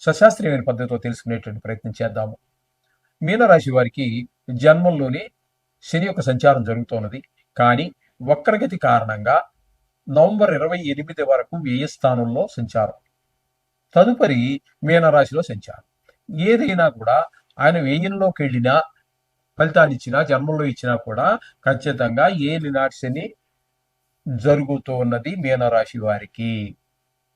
సశాస్త్రీయమైన పద్ధతిలో తెలుసుకునేటువంటి ప్రయత్నం చేద్దాము. మీనరాశి వారికి జన్మంలోనే శని యొక్క సంచారం జరుగుతున్నది కానీ వక్రగతి కారణంగా నవంబర్ ఇరవై ఎనిమిది వరకు వ్యయ స్థానంలో సంచారం. తదుపరి మీనరాశిలో సంచారం. ఏదైనా కూడా ఆయన వ్యయంలోకి వెళ్ళినా ఫలితాన్ని ఇచ్చినా జన్మంలో ఇచ్చినా కూడా ఖచ్చితంగా ఏలి నాటి శని జరుగుతూ ఉన్నది మీనరాశి వారికి.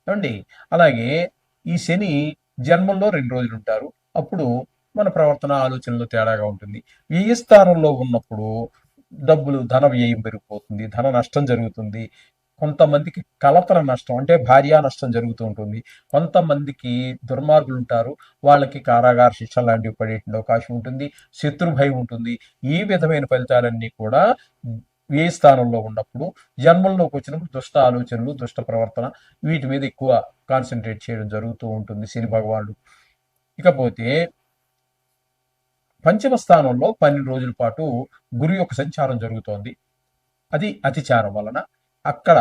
అండి అలాగే ఈ శని జన్మంలో రెండు రోజులు ఉంటారు. అప్పుడు మన ప్రవర్తన ఆలోచనలో తేడాగా ఉంటుంది. వ్యయ స్థానంలో ఉన్నప్పుడు డబ్బులు ధన వ్యయం పెరిగిపోతుంది. ధన నష్టం జరుగుతుంది. కొంతమందికి కలతల నష్టం అంటే భార్యా నష్టం జరుగుతూ ఉంటుంది. కొంతమందికి దుర్మార్గులు ఉంటారు. వాళ్ళకి కారాగార శిక్ష లాంటివి పడేటువంటి అవకాశం ఉంటుంది. శత్రు భయం ఉంటుంది. ఈ విధమైన ఫలితాలన్నీ కూడా ఏ స్థానంలో ఉన్నప్పుడు జన్మంలోకి వచ్చినప్పుడు దుష్ట ఆలోచనలు దుష్ట ప్రవర్తన వీటి మీద ఎక్కువ కాన్సన్ట్రేట్ చేయడం జరుగుతూ ఉంటుంది శని భగవానుడు. ఇకపోతే పంచమ స్థానంలో పన్నెండు రోజుల పాటు గురు యొక్క సంచారం జరుగుతోంది. అది అతిచారం వలన అక్కడ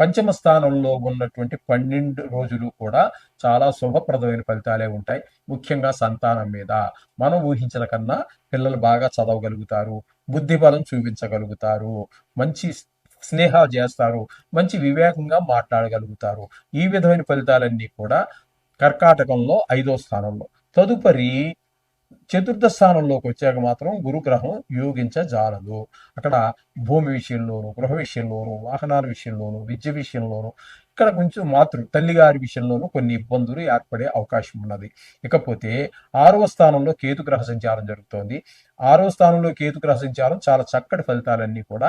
పంచమ స్థానంలో ఉన్నటువంటి పన్నెండు రోజులు కూడా చాలా శుభప్రదమైన ఫలితాలే ఉంటాయి. ముఖ్యంగా సంతానం మీద. మనం ఊహించిన కన్నా పిల్లలు బాగా చదవగలుగుతారు. బుద్ధి బలం చూపించగలుగుతారు. మంచి స్నేహాలు చేస్తారు. మంచి వివేకంగా మాట్లాడగలుగుతారు. ఈ విధమైన ఫలితాలన్నీ కూడా కర్కాటకంలో ఐదో స్థానంలో. తదుపరి చతుర్థ స్థానంలోకి వచ్చాక మాత్రం గురుగ్రహం యోగించజాలదు. అక్కడ భూమి విషయంలోను గృహ విషయంలోను వాహనాల విషయంలోను విద్య విషయంలోను ఇక్కడ కొంచెం మాతృ తల్లిగారి విషయంలోనూ కొన్ని ఇబ్బందులు ఏర్పడే అవకాశం ఉన్నది. ఇకపోతే ఆరవ స్థానంలో కేతుగ్రహ సంచారం జరుగుతోంది. ఆరవ స్థానంలో కేతుగ్రహ సంచారం చాలా చక్కటి ఫలితాలన్నీ కూడా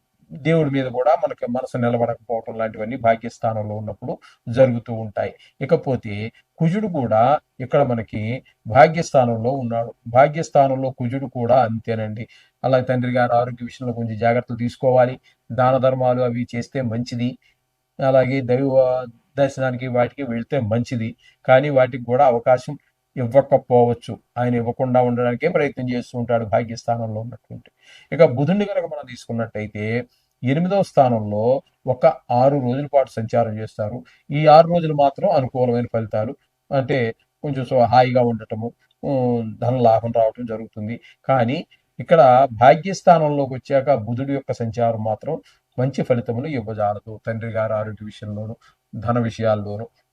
దేవుడి మీద కూడా మనకి మనసు నిలబడకపోవటం లాంటివన్నీ భాగ్యస్థానంలో ఉన్నప్పుడు జరుగుతూ ఉంటాయి. ఇకపోతే కుజుడు కూడా ఇక్కడ మనకి భాగ్యస్థానంలో ఉన్నాడు. భాగ్యస్థానంలో కుజుడు కూడా అంతేనండి. అలా తండ్రి గారు ఆరోగ్య విషయంలో కొంచెం జాగ్రత్తలు తీసుకోవాలి. దాన ధర్మాలు అవి చేస్తే మంచిది. అలాగే దైవ దర్శనానికి వాటికి వెళ్తే మంచిది. కానీ వాటికి కూడా అవకాశం ఇవ్వకపోవచ్చు. ఆయన ఇవ్వకుండా ఉండడానికే ప్రయత్నం చేస్తూ ఉంటాడు భాగ్యస్థానంలో ఉన్నటువంటి. ఇక బుధుడిని కనుక మనం తీసుకున్నట్టయితే ఎనిమిదవ స్థానంలో ఒక ఆరు రోజుల పాటు సంచారం చేస్తారు. ఈ ఆరు రోజులు మాత్రం అనుకూలమైన ఫలితాలు. అంటే కొంచెం హాయిగా ఉండటము ధన లాభం రావటం జరుగుతుంది. కానీ ఇక్కడ భాగ్యస్థానంలోకి వచ్చాక బుధుడి యొక్క సంచారం మాత్రం మంచి ఫలితములు ఇవ్వజాలదు. తండ్రి గారు ఆరోగ్య విషయంలోను ధన విషయాల్లోనూ.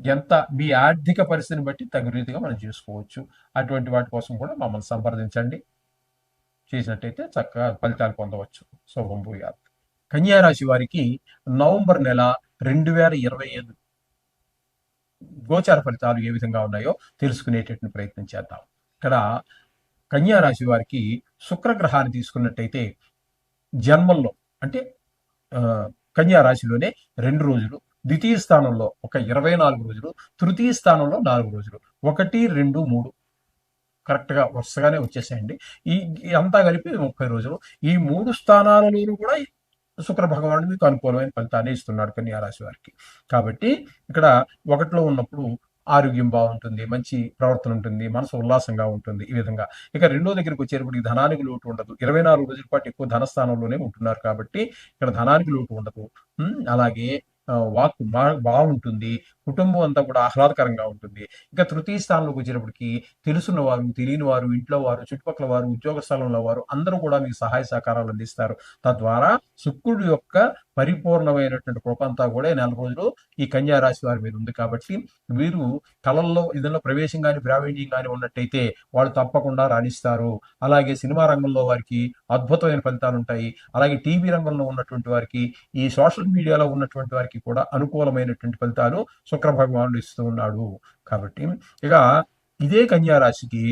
ఎంత మీ ఆర్థిక పరిస్థితిని బట్టి తగు రీతిగా మనం చేసుకోవచ్చు. అటువంటి వాటి కోసం కూడా మమ్మల్ని సంప్రదించండి. చేసినట్టయితే చక్కగా ఫలితాలు పొందవచ్చు. శుభం భూయాత్. కన్యారాశి వారికి నవంబర్ నెల రెండు వేల ఇరవై ఐదు గోచార ఫలితాలు ఏ విధంగా ఉన్నాయో తెలుసుకునేటటువంటి ప్రయత్నం చేద్దాం. ఇక్కడ కన్యా రాశి వారికి శుక్రగ్రహాన్ని తీసుకున్నట్టయితే జన్మల్లో అంటే కన్యారాశిలోనే రెండు రోజులు ద్వితీయ స్థానంలో ఒక ఇరవై నాలుగు రోజులు తృతీయ స్థానంలో నాలుగు రోజులు. ఒకటి రెండు మూడు. కరెక్ట్గా వరుసగానే వచ్చేసాయండి. ఈ అంతా కలిపి ముప్పై రోజులు. ఈ మూడు స్థానాలలోనూ కూడా శుక్ర భగవానుడు మీకు అనుకూలమైన ఫలితాన్ని ఇస్తున్నాడు కన్యా రాశి వారికి. కాబట్టి ఇక్కడ ఒకటిలో ఉన్నప్పుడు ఆరోగ్యం బాగుంటుంది మంచి ప్రవర్తన ఉంటుంది మనసు ఉల్లాసంగా ఉంటుంది ఈ విధంగా. ఇక రెండో దగ్గరికి వచ్చేటప్పటికి ధనానికి లోటు ఉండదు. ఇరవై నాలుగు రోజుల పాటు ఎక్కువ ధనస్థానంలోనే ఉంటున్నారు కాబట్టి ఇక్కడ ధనానికి లోటు ఉండదు. అలాగే వాక్ బా- బాగుంటుంది. కుటుంబం అంతా కూడా ఆహ్లాదకరంగా ఉంటుంది. ఇంకా తృతీయ స్థానంలోకి వచ్చినప్పటికి తెలుసున్న వారు తెలియని వారు ఇంట్లో వారు చుట్టుపక్కల వారు ఉద్యోగ స్థలంలో వారు అందరూ కూడా మీకు సహాయ సహకారాలు అందిస్తారు. తద్వారా శుక్రుడు యొక్క పరిపూర్ణమైనటువంటి కృప అంతా కూడా నెల రోజులు ఈ కన్యా రాశి వారి మీద ఉంది కాబట్టి వీరు కళల్లో ఏదైనా ప్రవేశం కానీ ప్రావీణ్యం కానీ ఉన్నట్టయితే వాళ్ళు తప్పకుండా రాణిస్తారు. అలాగే సినిమా రంగంలో వారికి అద్భుతమైన ఫలితాలు ఉంటాయి. అలాగే టీవీ రంగంలో ఉన్నటువంటి వారికి ఈ సోషల్ మీడియాలో ఉన్నటువంటి వారికి కూడా అనుకూలమైనటువంటి ఫలితాలు శుక్ర భగవానుడు ఇస్తూ ఉన్నాడు కాబట్టి. ఇక ఇదే కన్యారాశికి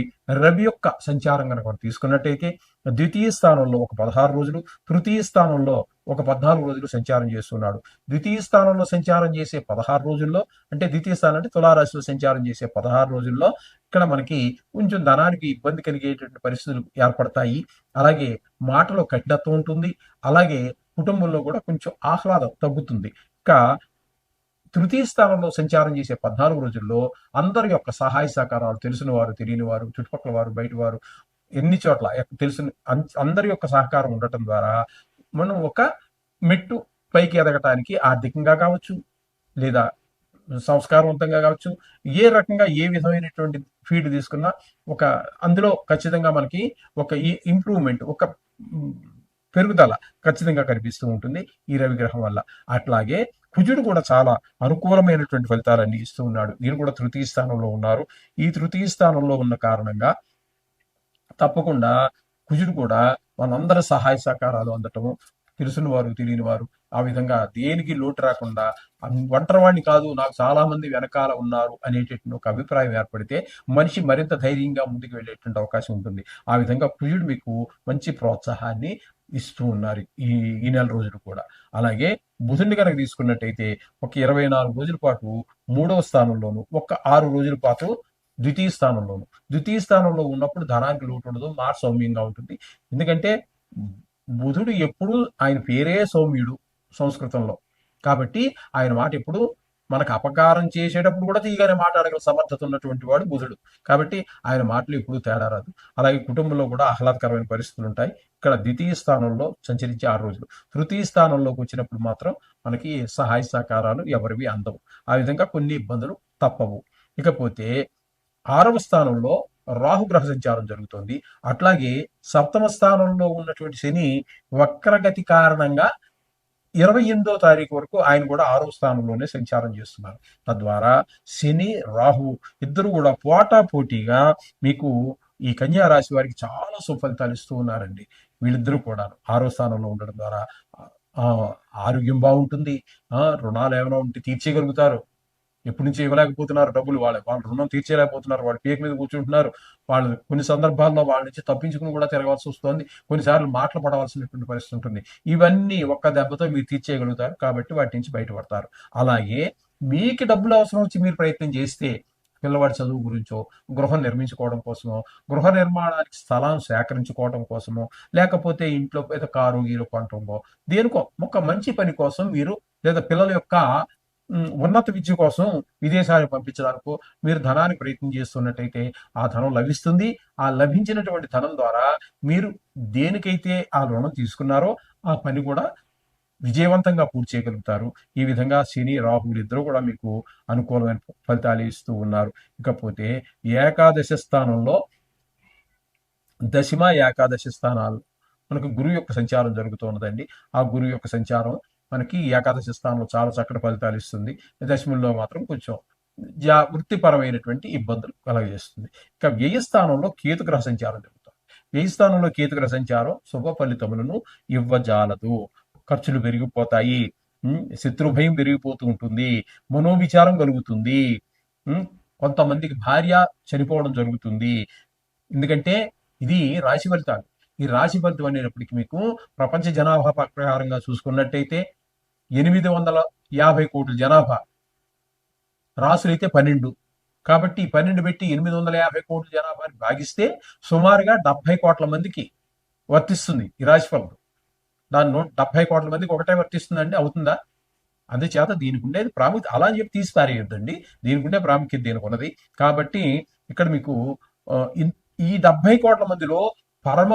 రవి యొక్క సంచారం కనుక మనం తీసుకున్నట్టయితే ద్వితీయ స్థానంలో ఒక పదహారు రోజులు తృతీయ స్థానంలో ఒక పద్నాలుగు రోజులు సంచారం చేస్తున్నాడు. ద్వితీయ స్థానంలో సంచారం చేసే పదహారు రోజుల్లో అంటే ద్వితీయ స్థానం అంటే తులారాశిలో సంచారం చేసే పదహారు రోజుల్లో ఇక్కడ మనకి కొంచెం ధనానికి ఇబ్బంది కలిగేటువంటి పరిస్థితులు ఏర్పడతాయి. అలాగే మాటలో కఠినత్వం ఉంటుంది. అలాగే కుటుంబంలో కూడా కొంచెం ఆహ్లాదం తగ్గుతుంది. ఇంకా తృతీయ స్థానంలో సంచారం చేసే పద్నాలుగు రోజుల్లో అందరి యొక్క సహాయ సహకారాలు తెలిసిన వారు తెలియని వారు చుట్టుపక్కల వారు బయట వారు ఎన్ని చోట్ల తెలిసిన అందరి యొక్క సహకారం ఉండటం ద్వారా మనం ఒక మెట్టు పైకి ఎదగటానికి ఆర్థికంగా కావచ్చు లేదా సంస్కారవంతంగా కావచ్చు ఏ రకంగా ఏ విధమైనటువంటి ఫీడ్ తీసుకున్నా ఒక అందులో ఖచ్చితంగా మనకి ఒక ఇంప్రూవ్మెంట్ ఒక పెరుగుదల ఖచ్చితంగా కనిపిస్తూ ఉంటుంది ఈ రవిగ్రహం వల్ల. అట్లాగే కుజుడు కూడా చాలా అనుకూలమైనటువంటి ఫలితాలన్నీ ఇస్తూ ఉన్నాడు. నేను కూడా తృతీయ స్థానంలో ఉన్నారు. ఈ తృతీయ స్థానంలో ఉన్న కారణంగా తప్పకుండా కుజుడు కూడా మనందరి సహాయ సహకారాలు అందటము తెలిసిన వారు తెలియని వారు ఆ విధంగా దేనికి లోటు రాకుండా అన్- ఒంటరివాణ్ణి కాదు నాకు చాలా మంది వెనకాల ఉన్నారు అనేటటువంటి ఒక అభిప్రాయం ఏర్పడితే మనిషి మరింత ధైర్యంగా ముందుకు వెళ్ళేటువంటి అవకాశం ఉంటుంది. ఆ విధంగా కుజుడు మీకు మంచి ప్రోత్సాహాన్ని ఇస్తూ ఉన్నారు ఈ ఈ నెల రోజులు కూడా. అలాగే బుధుడిని కనుక తీసుకున్నట్టయితే ఒక ఇరవై నాలుగు రోజుల పాటు మూడవ స్థానంలోను ఒక ఆరు రోజుల పాటు ద్వితీయ స్థానంలోను. ద్వితీయ స్థానంలో ఉన్నప్పుడు ధనానికి లోటు ఉండదు మాట సౌమ్యంగా ఉంటుంది. ఎందుకంటే బుధుడు ఎప్పుడు ఆయన పేరే సౌమ్యుడు. సంస్కృతంలో. కాబట్టి ఆయన మాట ఎప్పుడు మనకు అపకారం చేసేటప్పుడు కూడా తీయగానే మాట్లాడగల సమర్థత ఉన్నటువంటి వాడు బుధుడు. కాబట్టి ఆయన మాటలు ఎప్పుడూ తేడా రాదు. అలాగే కుటుంబంలో కూడా ఆహ్లాదకరమైన పరిస్థితులు ఉంటాయి. ఇక్కడ ద్వితీయ స్థానంలో సంచరించి ఆరు రోజులు. తృతీయ స్థానంలోకి వచ్చినప్పుడు మాత్రం మనకి సహాయ సహకారాలు ఎవరివి అందవు. ఆ విధంగా కొన్ని ఇబ్బందులు తప్పవు. ఇకపోతే ఆరవ స్థానంలో రాహుగ్రహ సంచారం జరుగుతుంది. అట్లాగే సప్తమ స్థానంలో ఉన్నటువంటి శని వక్రగతి కారణంగా ఇరవై ఎనిమిదో తారీఖు వరకు ఆయన కూడా ఆరో స్థానంలోనే సంచారం చేస్తున్నారు. తద్వారా శని రాహు ఇద్దరు కూడా పోటా పోటీగా మీకు ఈ కన్యా రాశి వారికి చాలా సుఫలితాలు ఇస్తూ ఉన్నారండి. వీళ్ళిద్దరూ కూడా ఆరో స్థానంలో ఉండడం ద్వారా ఆ, ఆరోగ్యం బాగుంటుంది. ఆ, రుణాలు ఏమైనా ఉంటే తీర్చేయగలుగుతారు. ఎప్పటి నుంచి ఇవ్వలేకపోతున్నారు డబ్బులు? వాళ్ళ వాళ్ళు రుణం తీర్చేయలేకపోతున్నారు. వాళ్ళు పేక మీద కూర్చుంటున్నారు. వాళ్ళు కొన్ని సందర్భాల్లో వాళ్ళ నుంచి తప్పించుకుని కూడా తిరగాల్సి వస్తుంది. కొన్నిసార్లు మాటలు పడవలసినటువంటి పరిస్థితి ఉంటుంది. ఇవన్నీ ఒక్క దెబ్బతో మీరు తీర్చేయగలుగుతారు కాబట్టి వాటి నుంచి బయటపడతారు. అలాగే మీకు డబ్బులు అవసరం వచ్చి మీరు ప్రయత్నం చేస్తే పిల్లవాడి చదువు గురించో గృహం నిర్మించుకోవడం కోసమో గృహ నిర్మాణానికి స్థలాన్ని సేకరించుకోవడం కోసమో లేకపోతే ఇంట్లో ఏదో కారు గీరు కొనటమో దేనికో ఒక మంచి పని కోసం మీరు లేదా పిల్లల యొక్క ఉన్నత విద్య కోసం విదేశాలకు పంపించడానికి మీరు ధనాన్ని ప్రయత్నం చేస్తున్నట్టయితే ఆ ధనం లభిస్తుంది. ఆ లభించినటువంటి ధనం ద్వారా మీరు దేనికైతే ఆ రుణం తీసుకున్నారో ఆ పని కూడా విజయవంతంగా పూర్తి చేయగలుగుతారు. ఈ విధంగా శని రాహులు ఇద్దరు కూడా మీకు అనుకూలమైన ఫలితాలు ఇస్తూ ఉన్నారు. ఇకపోతే ఏకాదశ స్థానంలో దశమ ఏకాదశి స్థానాలు. మనకు గురువు యొక్క సంచారం జరుగుతున్నదండి ఆ గురువు యొక్క సంచారం మనకి ఏకాదశి స్థానంలో చాలా చక్కటి ఫలితాలు ఇస్తుంది. దశముల్లో మాత్రం కొంచెం జా వృత్తిపరమైనటువంటి ఇబ్బందులు కలగజేస్తుంది. ఇక వ్యయ స్థానంలో కేతుగ్రహ సంచారం జరుగుతుంది. వ్యయ స్థానంలో కేతుగ్రహ సంచారం శుభ ఫలితములను ఇవ్వజాలదు. ఖర్చులు పెరిగిపోతాయి. శత్రుభయం పెరిగిపోతూ ఉంటుంది. మనోవిచారం కలుగుతుంది. కొంతమందికి భార్య చనిపోవడం జరుగుతుంది. ఎందుకంటే ఇది రాశి ఫలితాలు. ఈ రాశి ఫలితం అనేటప్పటికి మీకు ప్రపంచ జనాభా ప్రకారంగా చూసుకున్నట్టయితే ఎనిమిది వందల యాభై కోట్ల జనాభా. రాసులైతే పన్నెండు. కాబట్టి పన్నెండు పెట్టి ఎనిమిది వందల యాభై కోట్ల జనాభాని భాగిస్తే సుమారుగా డెబ్బై కోట్ల మందికి వర్తిస్తుంది ఈ రాశిఫలం దాని నూట డెబ్బై కోట్ల మందికి ఒకటే వర్తిస్తుందండి అవుతుందా? అందుచేత దీనికి ఉండేది ప్రాముఖ్యత అలా చెప్పి తీసి పారేయొద్దండి దీనికి ఉండే ప్రాముఖ్యత దీనికి ఉన్నది. కాబట్టి ఇక్కడ మీకు ఈ డెబ్బై కోట్ల మందిలో పరమ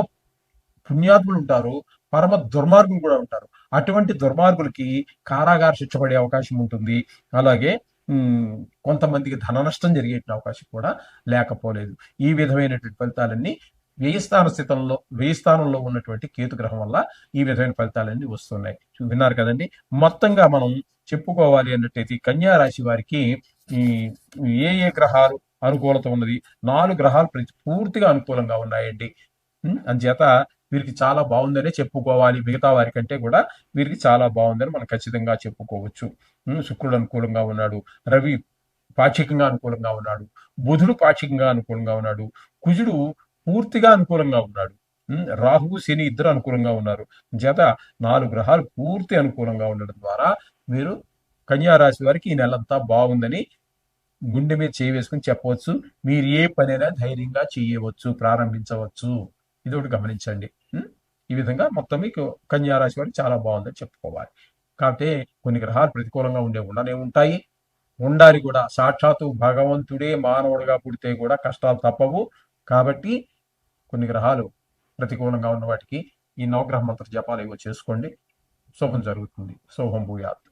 పుణ్యాత్ములు ఉంటారు. పరమ దుర్మార్గులు కూడా ఉంటారు. అటువంటి దుర్మార్గులకి కారాగార శిక్ష పడే అవకాశం ఉంటుంది. అలాగే కొంతమందికి ధన నష్టం జరిగే అవకాశం కూడా లేకపోలేదు. ఈ విధమైనటువంటి ఫలితాలన్నీ వేయి స్థాన స్థితంలో వేయి స్థానంలో ఉన్నటువంటి కేతు గ్రహం వల్ల ఈ విధమైన ఫలితాలన్నీ వస్తున్నాయి. విన్నారు కదండి? మొత్తంగా మనం చెప్పుకోవాలి అన్నట్టయితే కన్యా రాశి వారికి ఈ ఏ ఏ గ్రహాలు అనుకూలత ఉన్నది? నాలుగు గ్రహాలు ప్రతి- పూర్తిగా అనుకూలంగా ఉన్నాయండి. అంచేత వీరికి చాలా బాగుందనే చెప్పుకోవాలి. మిగతా వారి కంటే కూడా వీరికి చాలా బాగుందని మనం ఖచ్చితంగా చెప్పుకోవచ్చు. శుక్రుడు అనుకూలంగా ఉన్నాడు. రవి పాక్షికంగా అనుకూలంగా ఉన్నాడు. బుధుడు పాక్షికంగా అనుకూలంగా ఉన్నాడు. కుజుడు పూర్తిగా అనుకూలంగా ఉన్నాడు. రాహువు శని ఇద్దరు అనుకూలంగా ఉన్నారు. చేత నాలుగు గ్రహాలు పూర్తి అనుకూలంగా ఉండడం ద్వారా మీరు కన్యా రాశి వారికి ఈ నెలంతా బాగుందని గుండె మీద చేయి వేసుకుని చెప్పవచ్చు. మీరు ఏ పనైనా ధైర్యంగా చేయవచ్చు ప్రారంభించవచ్చు. ఇది ఒకటి గమనించండి. ఈ విధంగా మొత్తం మీకు కన్యారాశి వారికి చాలా బాగుందని చెప్పుకోవాలి. కాకపోతే కొన్ని గ్రహాలు ప్రతికూలంగా ఉండే ఉండనే ఉంటాయి. ఉండాలి కూడా. సాక్షాత్తు భగవంతుడే మానవుడిగా పుడితే కూడా కష్టాలు తప్పవు. కాబట్టి కొన్ని గ్రహాలు ప్రతికూలంగా ఉన్న వాటికి ఈ నవగ్రహ మంత్ర జపాలు ఏవో చేసుకోండి. శుభం జరుగుతుంది. శుభం భూయాత్.